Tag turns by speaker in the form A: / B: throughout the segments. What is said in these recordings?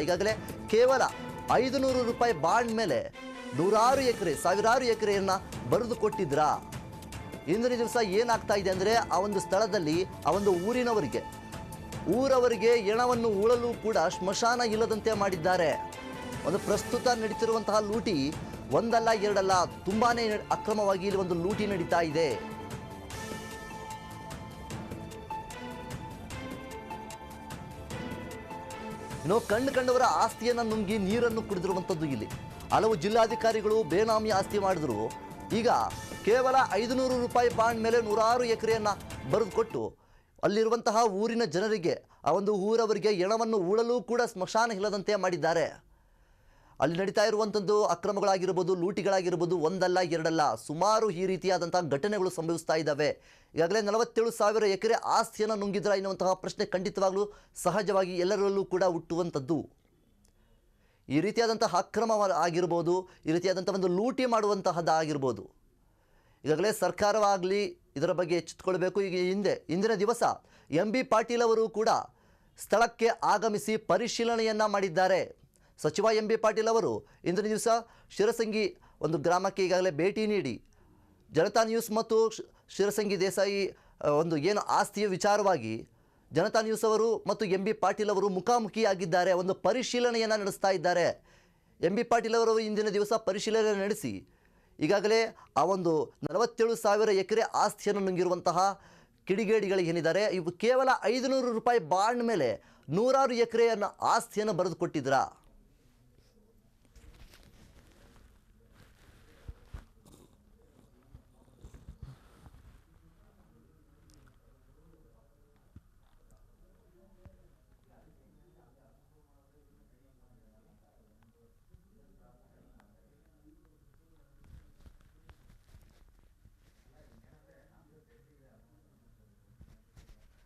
A: ಈಗಾಗಲೇ ಕೇವಲ ಐದು ನೂರು ರೂಪಾಯಿ ಬಾಂಡ್ ಮೇಲೆ ನೂರಾರು ಎಕರೆ, ಸಾವಿರಾರು ಎಕರೆಯನ್ನ ಬರೆದು ಕೊಟ್ಟಿದ್ರಾ? ಇಂದಿನ ದಿವಸ ಏನಾಗ್ತಾ ಇದೆ ಅಂದ್ರೆ ಆ ಒಂದು ಸ್ಥಳದಲ್ಲಿ, ಆ ಒಂದು ಊರಿನವರಿಗೆ, ಊರವರಿಗೆ ಎಣವನ್ನು ಉಳಲು ಕೂಡ ಸ್ಮಶಾನ ಇಲ್ಲದಂತೆ ಮಾಡಿದ್ದಾರೆ. ಒಂದು ಪ್ರಸ್ತುತ ನಡೀತಿರುವಂತಹ ಲೂಟಿ ಒಂದಲ್ಲ ಎರಡಲ್ಲ, ತುಂಬಾನೇ ಅಕ್ರಮವಾಗಿ ಇಲ್ಲಿ ಒಂದು ಲೂಟಿ ನಡೀತಾ ಇದೆ. ಇನ್ನು ಕಂಡು ಕಂಡವರ ಆಸ್ತಿಯನ್ನು ನುಂಗಿ ನೀರನ್ನು ಕುಡಿದಿರುವಂಥದ್ದು ಇಲ್ಲಿ. ಹಲವು ಜಿಲ್ಲಾಧಿಕಾರಿಗಳು ಬೇನಾಮಿ ಆಸ್ತಿ ಮಾಡಿದ್ರು. ಈಗ ಕೇವಲ ಐದುನೂರು ರೂಪಾಯಿ ಬಾಂಡ್ ಮೇಲೆ ನೂರಾರು ಎಕರೆಯನ್ನು ಬರೆದುಕೊಟ್ಟು ಅಲ್ಲಿರುವಂತಹ ಊರಿನ ಜನರಿಗೆ, ಆ ಒಂದು ಊರವರಿಗೆ ಎಣವನ್ನು ಉಳಲು ಕೂಡ ಸ್ಮಶಾನ ಇಲ್ಲದಂತೆ ಮಾಡಿದ್ದಾರೆ. ಅಲ್ಲಿ ನಡೀತಾ ಇರುವಂಥದ್ದು ಅಕ್ರಮಗಳಾಗಿರ್ಬೋದು, ಲೂಟಿಗಳಾಗಿರ್ಬೋದು, ಒಂದಲ್ಲ, ಎರಡಲ್ಲ, ಸುಮಾರು ಈ ರೀತಿಯಾದಂತಹ ಘಟನೆಗಳು ಸಂಭವಿಸ್ತಾ ಇದ್ದಾವೆ. ಈಗಾಗಲೇ ನಲವತ್ತೇಳು ಸಾವಿರ ಎಕರೆ ಆಸ್ತಿಯನ್ನು ನುಂಗಿದ್ರ ಎನ್ನುವಂತಹ ಪ್ರಶ್ನೆ ಖಂಡಿತವಾಗ್ಲೂ ಸಹಜವಾಗಿ ಎಲ್ಲರಲ್ಲೂ ಕೂಡ ಹುಟ್ಟುವಂಥದ್ದು. ಈ ರೀತಿಯಾದಂತಹ ಅಕ್ರಮ ಆಗಿರ್ಬೋದು, ಈ ರೀತಿಯಾದಂಥ ಒಂದು ಲೂಟಿ ಮಾಡುವಂತಹದ್ದಾಗಿರ್ಬೋದು ಈಗಾಗಲೇ ಸರ್ಕಾರವಾಗಲಿ ಇದರ ಬಗ್ಗೆ ಎಚ್ಚೆತ್ತುಕೊಳ್ಬೇಕು ಈಗ ಹಿಂದೆ ಇಂದಿನ ದಿವಸ ಎಂ ಬಿ ಪಾಟೀಲ್ ಅವರು ಕೂಡ ಸ್ಥಳಕ್ಕೆ ಆಗಮಿಸಿ ಪರಿಶೀಲನೆಯನ್ನು ಮಾಡಿದ್ದಾರೆ. ಸಚಿವ ಎಂ ಬಿ ಪಾಟೀಲ್ ಅವರು ಇಂದಿನ ದಿವಸ ಶಿರಸಂಗಿ ಒಂದು ಗ್ರಾಮಕ್ಕೆ ಈಗಾಗಲೇ ಭೇಟಿ ನೀಡಿ ಜನತಾ ನ್ಯೂಸ್ ಮತ್ತು ಶಿರಸಂಗಿ ದೇಸಾಯಿ ಒಂದು ಏನು ಆಸ್ತಿಯ ವಿಚಾರವಾಗಿ ಜನತಾ ನ್ಯೂಸ್ ಅವರು ಮತ್ತು ಎಂ ಬಿ ಪಾಟೀಲ್ ಅವರು ಮುಖಾಮುಖಿಯಾಗಿದ್ದಾರೆ ಒಂದು ಪರಿಶೀಲನೆಯನ್ನು ನಡೆಸ್ತಾ ಇದ್ದಾರೆ. ಎಂ ಬಿ ಪಾಟೀಲ್ ಅವರು ಇಂದಿನ ದಿವಸ ಪರಿಶೀಲನೆ ನಡೆಸಿ ಈಗಾಗಲೇ ಆ ಒಂದು ನಲವತ್ತೇಳು ಸಾವಿರ ಎಕರೆ ಆಸ್ತಿಯನ್ನು ನುಂಗಿರುವಂತಹ ಕಿಡಿಗೇಡಿಗಳಿಗೆ ಏನಿದ್ದಾರೆ, ಇವು ಕೇವಲ ಐದುನೂರು ರೂಪಾಯಿ ಬಾಂಡ್ ಮೇಲೆ ನೂರಾರು ಎಕರೆಯನ್ನು ಆಸ್ತಿಯನ್ನು ಬರೆದು ಕೊಟ್ಟಿದ್ರಾ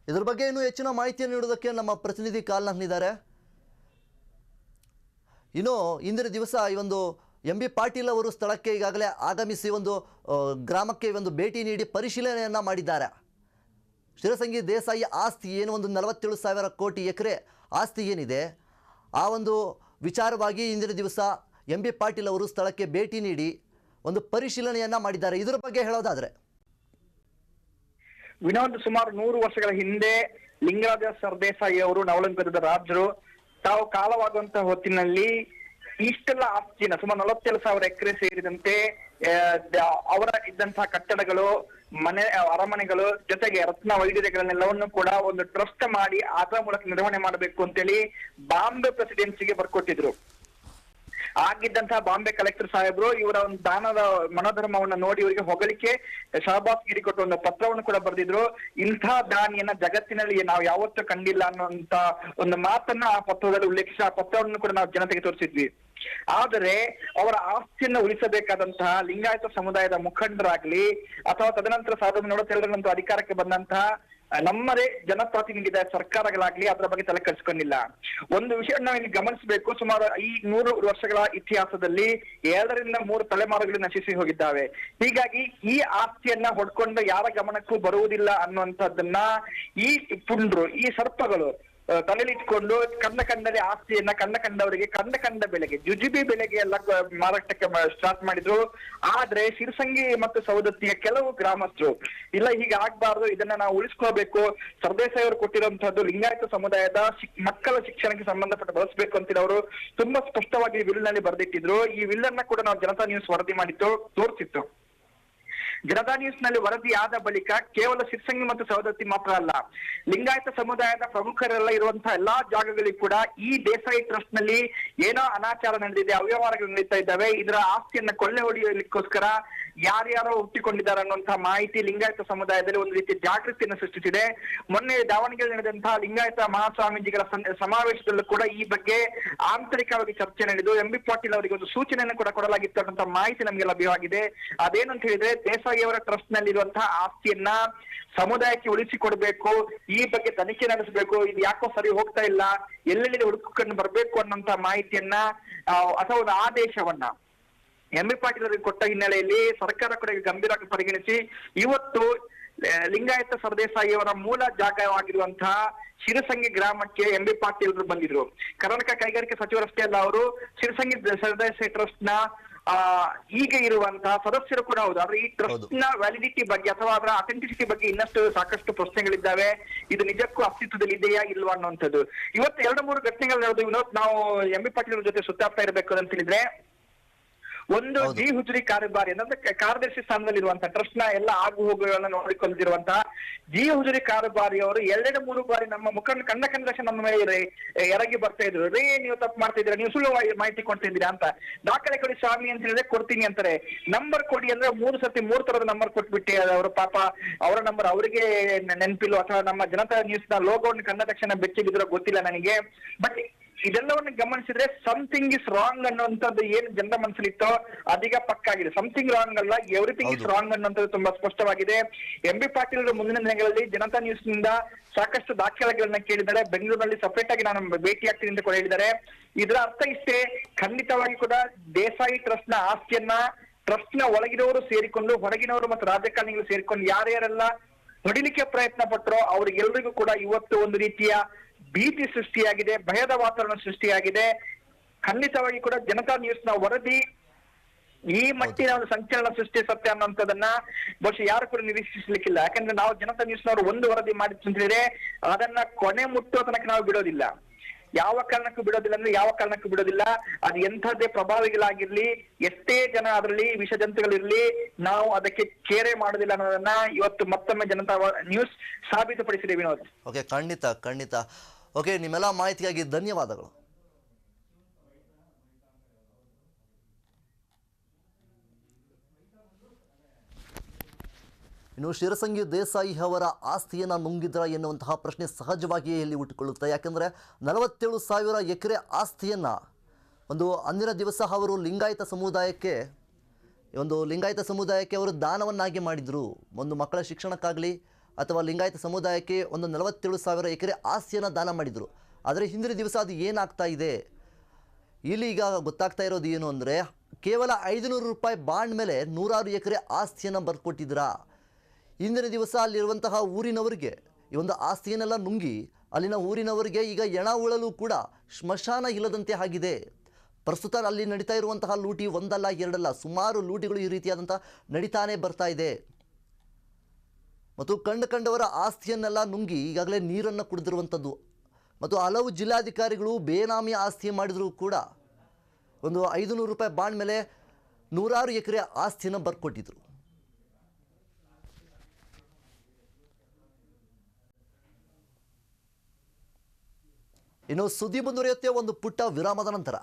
A: ಇದ್ರ ಬಗ್ಗೆ ಇನ್ನೂ ಹೆಚ್ಚಿನ ಮಾಹಿತಿಯನ್ನು ನೀಡೋದಕ್ಕೆ ನಮ್ಮ ಪ್ರತಿನಿಧಿ ಕಾಲ್ನಲ್ಲಿದ್ದಾರೆ ಇನ್ನು ಇಂದಿನ ದಿವಸ ಈ ಒಂದು ಎಂ ಬಿ ಪಾಟೀಲ್ ಅವರು ಸ್ಥಳಕ್ಕೆ ಈಗಾಗಲೇ ಆಗಮಿಸಿ ಒಂದು ಗ್ರಾಮಕ್ಕೆ ಒಂದು ಭೇಟಿ ನೀಡಿ ಪರಿಶೀಲನೆಯನ್ನು ಮಾಡಿದ್ದಾರೆ. ಶಿರಸಂಗಿ ದೇಸಾಯಿ ಆಸ್ತಿ ಏನು? ಒಂದು ನಲವತ್ತೇಳು ಸಾವಿರ ಕೋಟಿ ಎಕರೆ ಆಸ್ತಿ ಏನಿದೆ? ಆ ಒಂದು ವಿಚಾರವಾಗಿ ಇಂದಿನ ದಿವಸ ಎಂ ಪಾಟೀಲ್ ಅವರು ಸ್ಥಳಕ್ಕೆ ಭೇಟಿ ನೀಡಿ ಒಂದು ಪರಿಶೀಲನೆಯನ್ನು ಮಾಡಿದ್ದಾರೆ. ಇದರ ಬಗ್ಗೆ ಹೇಳೋದಾದರೆ
B: ವಿನೋದ್ ಸುಮಾರು ನೂರು ವರ್ಷಗಳ ಹಿಂದೆ ಲಿಂಗರಾಜ ಸರ್ದೇಸಾಯಿ ಅವರು ನವಲಂಕದ ರಾಜರು. ತಾವು ಕಾಲವಾಗುವಂತಹ ಹೊತ್ತಿನಲ್ಲಿ ಇಷ್ಟೆಲ್ಲ ಆಸ್ತಿನ ಸುಮಾರು ನಲವತ್ತೇಳು ಸಾವಿರ ಎಕರೆ ಸೇರಿದಂತೆ ಅವರ ಇದ್ದಂತಹ ಕಟ್ಟಡಗಳು, ಮನೆ, ಅರಮನೆಗಳು, ಜೊತೆಗೆ ರತ್ನ ವೈದ್ಯತೆಗಳನ್ನೆಲ್ಲವನ್ನು ಕೂಡ ಒಂದು ಟ್ರಸ್ಟ್ ಮಾಡಿ ಅದರ ಮೂಲಕ ನಿರ್ವಹಣೆ ಮಾಡಬೇಕು ಅಂತೇಳಿ ಬಾಂಬೆ ಪ್ರೆಸಿಡೆನ್ಸಿಗೆ ಬರ್ಕೊಟ್ಟಿದ್ರು. ಆಗಿದ್ದಂತಹ ಬಾಂಬೆ ಕಲೆಕ್ಟರ್ ಸಾಹೇಬರು ಇವರ ಒಂದು ದಾನದ ಮನೋಧರ್ಮವನ್ನ ನೋಡಿ ಇವರಿಗೆ ಹೊಗಳಿಕೆ ಶಹಬಾಸ್ ಗಿರಿ ಕೊಟ್ಟು ಒಂದು ಪತ್ರವನ್ನು ಕೂಡ ಬರೆದಿದ್ರು. ಇಂಥ ದಾನಿಯನ್ನ ಜಗತ್ತಿನಲ್ಲಿ ನಾವು ಯಾವತ್ತೂ ಕಂಡಿಲ್ಲ ಅನ್ನುವಂತ ಒಂದು ಮಾತನ್ನ ಆ ಪತ್ರದಲ್ಲಿ ಉಲ್ಲೇಖಿಸಿ, ಆ ಪತ್ರವನ್ನು ಕೂಡ ನಾವು ಜನತೆಗೆ ತೋರಿಸಿದ್ವಿ. ಆದರೆ ಅವರ ಆಸ್ತಿಯನ್ನು ಉಳಿಸಬೇಕಾದಂತಹ ಲಿಂಗಾಯತ ಸಮುದಾಯದ ಮುಖಂಡರಾಗ್ಲಿ ಅಥವಾ ತದನಂತರ ಸಾವಿರದ ಒಂಬೈನೂರ ಅಧಿಕಾರಕ್ಕೆ ಬಂದಂತಹ ನಮ್ಮದೇ ಜನಪ್ರತಿನಿಧಿಗಳ ಸರ್ಕಾರಗಳಾಗ್ಲಿ ಅದರ ಬಗ್ಗೆ ತಲೆ ಕೆಡಿಸ್ಕೊಂಡಿಲ್ಲ. ಒಂದು ವಿಷಯ ನಾವು ಇಲ್ಲಿ ಗಮನಿಸಬೇಕು, ಸುಮಾರು ಈ ನೂರು ವರ್ಷಗಳ ಇತಿಹಾಸದಲ್ಲಿ ಎರಡರಿಂದ ಮೂರು ತಲೆಮಾರುಗಳು ನಶಿಸಿ ಹೋಗಿದ್ದಾವೆ. ಹೀಗಾಗಿ ಈ ಆಸ್ತಿಯನ್ನ ಹೊಡ್ಕೊಂಡು ಯಾರ ಗಮನಕ್ಕೂ ಬರುವುದಿಲ್ಲ ಅನ್ನುವಂಥದ್ದನ್ನ ಈ ಪುಂಡ್ರು, ಈ ಸರ್ಪಗಳು ತಲೆಲಿಟ್ಕೊಂಡು ಕಂಡ ಕಂಡರೆ ಆಸ್ತಿಯನ್ನ ಕಂಡ ಕಂಡವರಿಗೆ ಕಂಡ ಕಂಡ ಬೆಲೆಗೆ, ಜುಜುಬಿ ಬೆಲೆಗೆ ಎಲ್ಲ ಮಾರಾಟಕ್ಕೆ ಸ್ಟಾರ್ಟ್ ಮಾಡಿದ್ರು. ಆದ್ರೆ ಶಿರಸಂಗಿ ಮತ್ತು ಸೌದತ್ತಿಯ ಕೆಲವು ಗ್ರಾಮಸ್ಥರು, ಇಲ್ಲ ಹೀಗೆ ಆಗ್ಬಾರ್ದು, ಇದನ್ನ ನಾವು ಉಳಿಸ್ಕೋಬೇಕು, ಸರ್ದೇಸಾಯಿ ಅವರು ಕೊಟ್ಟಿರುವಂತಹದ್ದು ಲಿಂಗಾಯತ ಸಮುದಾಯದ ಮಕ್ಕಳ ಶಿಕ್ಷಣಕ್ಕೆ ಸಂಬಂಧಪಟ್ಟ ಬಳಸಬೇಕು ಅಂತೇಳಿ ಅವರು ತುಂಬಾ ಸ್ಪಷ್ಟವಾಗಿ ವಿಲ್ನಲ್ಲಿ ಬರೆದಿಟ್ಟಿದ್ರು. ಈ ವಿಲ್ಲನ್ನ ಕೂಡ ನಾವು ಜನತಾ ನ್ಯೂಸ್ ವರದಿ ಮಾಡಿತ್ತು ತೋರಿಸಿತ್ತು. ಜನತಾ ನ್ಯೂಸ್ನಲ್ಲಿ ವರದಿ ಆದ ಬಳಿಕ ಕೇವಲ ಶಿರ್ಸಂಗಿ ಮತ್ತು ಸವದತ್ತಿ ಮಾತ್ರ ಅಲ್ಲ, ಲಿಂಗಾಯತ ಸಮುದಾಯದ ಪ್ರಮುಖರೆಲ್ಲ ಇರುವಂತಹ ಎಲ್ಲಾ ಜಾಗಗಳಿಗೂ ಕೂಡ ಈ ದೇಸಾಯಿ ಟ್ರಸ್ಟ್ನಲ್ಲಿ ಏನೋ ಅನಾಚಾರ ನಡೆದಿದೆ, ಅವ್ಯವಹಾರಗಳು ನಡೀತಾ ಇದ್ದಾವೆ. ಇದರ ಆಸ್ತಿಯನ್ನ ಕೊಳ್ಳೆ ಹೊಡೆಯಲಿಕ್ಕೋಸ್ಕರ ಯಾರ್ಯಾರೋ ಹುಟ್ಟಿಕೊಂಡಿದ್ದಾರೆ ಅನ್ನುವಂತಹ ಮಾಹಿತಿ ಲಿಂಗಾಯತ ಸಮುದಾಯದಲ್ಲಿ ಒಂದು ರೀತಿ ಜಾಗೃತಿಯನ್ನು ಸೃಷ್ಟಿಸಿದೆ. ಮೊನ್ನೆ ದಾವಣಗೆರೆ ನಡೆದಂತಹ ಲಿಂಗಾಯತ ಮಹಾಸ್ವಾಮೀಜಿಗಳ ಸಮಾವೇಶದಲ್ಲೂ ಕೂಡ ಈ ಬಗ್ಗೆ ಆಂತರಿಕವಾಗಿ ಚರ್ಚೆ ನಡೆದು ಎಂ ಬಿ ಪಾಟೀಲ್ ಅವರಿಗೆ ಒಂದು ಸೂಚನೆಯನ್ನು ಕೂಡ ಕೊಡಲಾಗಿತ್ತು ಅನ್ನುವಂತಹ ಮಾಹಿತಿ ನಮಗೆ ಲಭ್ಯವಾಗಿದೆ. ಅದೇನಂತ ಹೇಳಿದ್ರೆ ದೇಸಾಯಿ ಅವರ ಟ್ರಸ್ಟ್ ನಲ್ಲಿರುವಂತಹ ಆಸ್ತಿಯನ್ನ ಸಮುದಾಯಕ್ಕೆ ಉಳಿಸಿಕೊಡ್ಬೇಕು, ಈ ಬಗ್ಗೆ ತನಿಖೆ ನಡೆಸಬೇಕು, ಇದು ಯಾಕೋ ಸರಿ ಹೋಗ್ತಾ ಇಲ್ಲ ಎಲ್ಲೆಲ್ಲಿ ಹುಡುಕೊಂಡು ಬರ್ಬೇಕು ಅನ್ನೋಂತ ಮಾಹಿತಿಯನ್ನ ಅಥವಾ ಒಂದು ಆದೇಶವನ್ನ ಎಂ ಬಿ ಪಾಟೀಲ್ ಅವರಿಗೆ ಕೊಟ್ಟ ಹಿನ್ನೆಲೆಯಲ್ಲಿ ಸರ್ಕಾರ ಕೂಡ ಗಂಭೀರವಾಗಿ ಪರಿಗಣಿಸಿ, ಇವತ್ತು ಲಿಂಗಾಯತ ಸರ್ದೇಸಾಯಿಯವರ ಮೂಲ ಜಾಗವಾಗಿರುವಂತಹ ಶಿರಸಂಗಿ ಗ್ರಾಮಕ್ಕೆ ಎಂ ಬಿ ಪಾಟೀಲ್ ಅವರು ಬಂದಿದ್ರು. ಕರ್ನಾಟಕ ಕೈಗಾರಿಕೆ ಸಚಿವರಷ್ಟೇ ಅಲ್ಲ ಅವರು, ಶಿರಸಂಗಿ ಸರ್ದೇಸಾಯಿ ಟ್ರಸ್ಟ್ನ ಆ ಈಗ ಇರುವಂತಹ ಸದಸ್ಯರು ಕೂಡ ಹೌದು. ಆದ್ರೆ ಈ ಟ್ರಸ್ಟ್ನ ವ್ಯಾಲಿಡಿಟಿ ಬಗ್ಗೆ ಅಥವಾ ಅದರ ಅಥೆಂಟಿಸಿಟಿ ಬಗ್ಗೆ ಇನ್ನಷ್ಟು ಸಾಕಷ್ಟು ಪ್ರಶ್ನೆಗಳಿದ್ದಾವೆ. ಇದು ನಿಜಕ್ಕೂ ಅಸ್ತಿತ್ವದಲ್ಲಿ ಇದೆಯಾ ಇಲ್ವಾ ಅನ್ನುವಂಥದ್ದು. ಇವತ್ತು ಎರಡು ಮೂರು ಘಟನೆಗಳು ನಡೆದು ವಿನೋದ್ ನಾವು ಎಂ ಬಿ ಪಾಟೀಲ್ ಅವ್ರ ಜೊತೆ ಸುತ್ತಾಡ್ತಾ ಇರಬೇಕು ಅಂತ ಹೇಳಿದ್ರೆ ಒಂದು. ಜಿ ಹುಜುರಿ ಕಾರ್ಯಭಾರಿ ಅಂದ್ರೆ ಕಾರ್ಯದರ್ಶಿ ಸ್ಥಾನದಲ್ಲಿರುವಂತಹ ಟ್ರಸ್ಟ್ನ ಎಲ್ಲ ಆಗು ಹೋಗುಗಳನ್ನ ನೋಡಿಕೊಳ್ಳದಿರುವಂತಹ ಜಿ ಹುಜುರಿ ಕಾರ್ಯಭಾರಿ ಅವರು ಎರಡೆರಡು ಮೂರು ಬಾರಿ ನಮ್ಮ ಮುಖಂಡ ಕಂಡ ಕಂಡ ನಮ್ಮ ಮೇಲೆ ಎರಗಿ ಬರ್ತಾ ಇದ್ರು. ರೇ ನೀವು ತಪ್ಪು ಮಾಡ್ತಾ ಇದ್ದೀರಾ ನೀವು ಸುಳ್ಳು ಮಾಹಿತಿ ಕೊಡ್ತಾ ಇದ್ದೀರಾ ಅಂತ. ದಾಖಲೆ ಕೊಡಿ ಸ್ವಾಮಿ ಅಂತ ಹೇಳಿದ್ರೆ ಕೊಡ್ತೀನಿ ಅಂತಾರೆ. ನಂಬರ್ ಕೊಡಿ ಅಂದ್ರೆ ಮೂರು ಸರ್ತಿ ಮೂರು ತರದ ನಂಬರ್ ಕೊಟ್ಬಿಟ್ಟಿ ಅವರು ಪಾಪ. ಅವರ ನಂಬರ್ ಅವರಿಗೆ ನೆನಪಿಲ್ಲ. ಅಥವಾ ನಮ್ಮ ಜನತಾ ನ್ಯೂಸ್ನ ಲೋಗೋನ್ ಕಂಡ ತಕ್ಷಣ ಬೆಚ್ಚಿಗಿದ್ರೋ ಗೊತ್ತಿಲ್ಲ ನನಗೆ. ಬಟ್ ಇದೆಲ್ಲವನ್ನು ಗಮನಿಸಿದ್ರೆ ಸಮಥಿಂಗ್ ಇಸ್ ರಾಂಗ್ ಅನ್ನುವಂಥದ್ದು ಏನ್ ಜನರ ಮನಸ್ಸಲ್ಲಿತ್ತೋ ಅದೀಗ ಪಕ್ಕಾಗಿದೆ ಸಮಥಿಂಗ್ ರಾಂಗ್ ಅಲ್ಲ ಎವ್ರಿಥಿಂಗ್ ಇಸ್. ರಾಂಗ್ ಅನ್ನುವಂಥದ್ದು ತುಂಬಾ ಸ್ಪಷ್ಟವಾಗಿದೆ. ಎಂ ಬಿ ಪಾಟೀಲ್ ಮುಂದಿನ ದಿನಗಳಲ್ಲಿ ಜನತಾ ನ್ಯೂಸ್ನಿಂದ ಸಾಕಷ್ಟು ದಾಖಲೆಗಳನ್ನ ಕೇಳಿದ್ದಾರೆ. ಬೆಂಗಳೂರಿನಲ್ಲಿ ಸಪರೇಟ್ ಆಗಿ ನಾನು ಭೇಟಿ ಆಗ್ತೀನಿ ಅಂತ ಕೂಡ ಹೇಳಿದ್ದಾರೆ. ಇದರ ಅರ್ಥ ಇಷ್ಟೇ ಖಂಡಿತವಾಗಿ ಕೂಡ ದೇಸಾಯಿ ಟ್ರಸ್ಟ್ನ ಆಸ್ತಿಯನ್ನ ಟ್ರಸ್ಟ್ನ ಒಳಗಿನವರು ಸೇರಿಕೊಂಡು ಹೊರಗಿನವರು ಮತ್ತು ರಾಜಕಾರಣಿಗಳು ಸೇರಿಕೊಂಡು ಯಾರ್ಯಾರೆಲ್ಲ ಹೊಡಿಲಿಕ್ಕೆ ಪ್ರಯತ್ನ ಪಟ್ಟರೋ ಅವ್ರಿಗೆಲ್ರಿಗೂ ಕೂಡ ಇವತ್ತು ಒಂದು ರೀತಿಯ ಭೀತಿ ಸೃಷ್ಟಿಯಾಗಿದೆ, ಭಯದ ವಾತಾವರಣ ಸೃಷ್ಟಿಯಾಗಿದೆ. ಖಂಡಿತವಾಗಿ ಕೂಡ ಜನತಾ ನ್ಯೂಸ್ನ ವರದಿ ಈ ಮಟ್ಟಿನ ಒಂದು ಸಂಚಲನ ಸೃಷ್ಟಿ ಸತ್ಯ ಅನ್ನೋಂಥದ್ದನ್ನ ಬಹುಶಃ ಯಾರು ಕೂಡ ನಿರೀಕ್ಷಿಸ್ಲಿಕ್ಕಿಲ್ಲ. ಯಾಕಂದ್ರೆ ನಾವು ಜನತಾ ನ್ಯೂಸ್ ನವರು ಒಂದು ವರದಿ ಹೇಳಿದ್ರೆ ಅದನ್ನ ಕೊನೆ ಮುಟ್ಟುವ ತನಕ ನಾವು ಬಿಡೋದಿಲ್ಲ. ಯಾವ ಕಾರಣಕ್ಕೂ ಬಿಡೋದಿಲ್ಲ ಅಂದ್ರೆ ಯಾವ ಕಾರಣಕ್ಕೂ ಬಿಡೋದಿಲ್ಲ. ಅದು ಎಂಥದ್ದೇ ಪ್ರಭಾವಿಗಳಾಗಿರ್ಲಿ, ಎಷ್ಟೇ ಜನ ಅದರಲ್ಲಿ ವಿಷಜಂತುಗಳಿರ್ಲಿ, ನಾವು ಅದಕ್ಕೆ ಕೇರೆ ಮಾಡೋದಿಲ್ಲ ಅನ್ನೋದನ್ನ ಇವತ್ತು ಮತ್ತೊಮ್ಮೆ ಜನತಾ ನ್ಯೂಸ್ ಸಾಬೀತುಪಡಿಸಿದೆ ವಿನೋದ್.
A: ಓಕೆ ಖಂಡಿತ ಖಂಡಿತ. ಓಕೆ ನಿಮ್ಮೆಲ್ಲ ಮಾಹಿತಿಗಾಗಿ ಧನ್ಯವಾದಗಳು. ಇನ್ನು ಶಿರಸಂಗಿ ದೇಸಾಯಿ ಅವರ ಆಸ್ತಿಯನ್ನು ನುಂಗಿದ್ರ ಎನ್ನುವಂತಹ ಪ್ರಶ್ನೆ ಸಹಜವಾಗಿಯೇ ಇಲ್ಲಿ ಹುಟ್ಟುಕೊಳ್ಳುತ್ತೆ. ಯಾಕೆಂದರೆ ನಲವತ್ತೇಳು ಸಾವಿರ ಎಕರೆ ಆಸ್ತಿಯನ್ನು ಒಂದು ಅಂದಿನ ದಿವಸ ಅವರು ಲಿಂಗಾಯತ ಸಮುದಾಯಕ್ಕೆ, ಒಂದು ಲಿಂಗಾಯತ ಸಮುದಾಯಕ್ಕೆ ಅವರು ದಾನವನ್ನಾಗಿ ಮಾಡಿದರು. ಒಂದು ಮಕ್ಕಳ ಶಿಕ್ಷಣಕ್ಕಾಗಲಿ ಅಥವಾ ಲಿಂಗಾಯತ ಸಮುದಾಯಕ್ಕೆ ಒಂದು ನಲವತ್ತೇಳು ಸಾವಿರ ಎಕರೆ ಆಸ್ತಿಯನ್ನು ದಾನ ಮಾಡಿದರು. ಆದರೆ ಹಿಂದಿನ ದಿವಸ ಅದು ಏನಾಗ್ತಾ ಇದೆ? ಇಲ್ಲಿ ಈಗ ಗೊತ್ತಾಗ್ತಾ ಇರೋದು ಏನು ಅಂದರೆ, ಕೇವಲ ಐದುನೂರು ರೂಪಾಯಿ ಬಾಂಡ್ ಮೇಲೆ ನೂರಾರು ಎಕರೆ ಆಸ್ತಿಯನ್ನು ಬರ್ಕೊಟ್ಟಿದ್ದೀರಾ ಇಂದಿನ ದಿವಸ ಅಲ್ಲಿರುವಂತಹ ಊರಿನವರಿಗೆ, ಈ ಒಂದು ಆಸ್ತಿಯನ್ನೆಲ್ಲ ನುಂಗಿ ಅಲ್ಲಿನ ಊರಿನವರಿಗೆ ಈಗ ಎಣ ಉಳಲು ಕೂಡ ಸ್ಮಶಾನ ಇಲ್ಲದಂತೆ ಆಗಿದೆ. ಪ್ರಸ್ತುತ ಅಲ್ಲಿ ನಡೀತಾ ಇರುವಂತಹ ಲೂಟಿ ಒಂದಲ್ಲ ಎರಡಲ್ಲ, ಸುಮಾರು ಲೂಟಿಗಳು ಈ ರೀತಿಯಾದಂಥ ನಡೀತಾನೆ ಬರ್ತಾ ಇದೆ. ಮತ್ತು ಕಂಡು ಕಂಡವರ ಆಸ್ತಿಯನ್ನೆಲ್ಲ ನುಂಗಿ ಈಗಾಗಲೇ ನೀರನ್ನು ಕುಡಿದಿರುವಂಥದ್ದು. ಮತ್ತು ಹಲವು ಜಿಲ್ಲಾಧಿಕಾರಿಗಳು ಬೇನಾಮಿ ಆಸ್ತಿ ಮಾಡಿದರೂ ಕೂಡ ಒಂದು ಐದುನೂರು ರೂಪಾಯಿ ಬಾಂಡ್ ಮೇಲೆ ನೂರಾರು ಎಕರೆ ಆಸ್ತಿಯನ್ನು ಬರ್ಕೊಟ್ಟಿದ್ರು. ಇನ್ನು ಸುದ್ದಿ ಮುಂದುವರಿಯುತ್ತೆ ಒಂದು ಪುಟ್ಟ ವಿರಾಮದ ನಂತರ.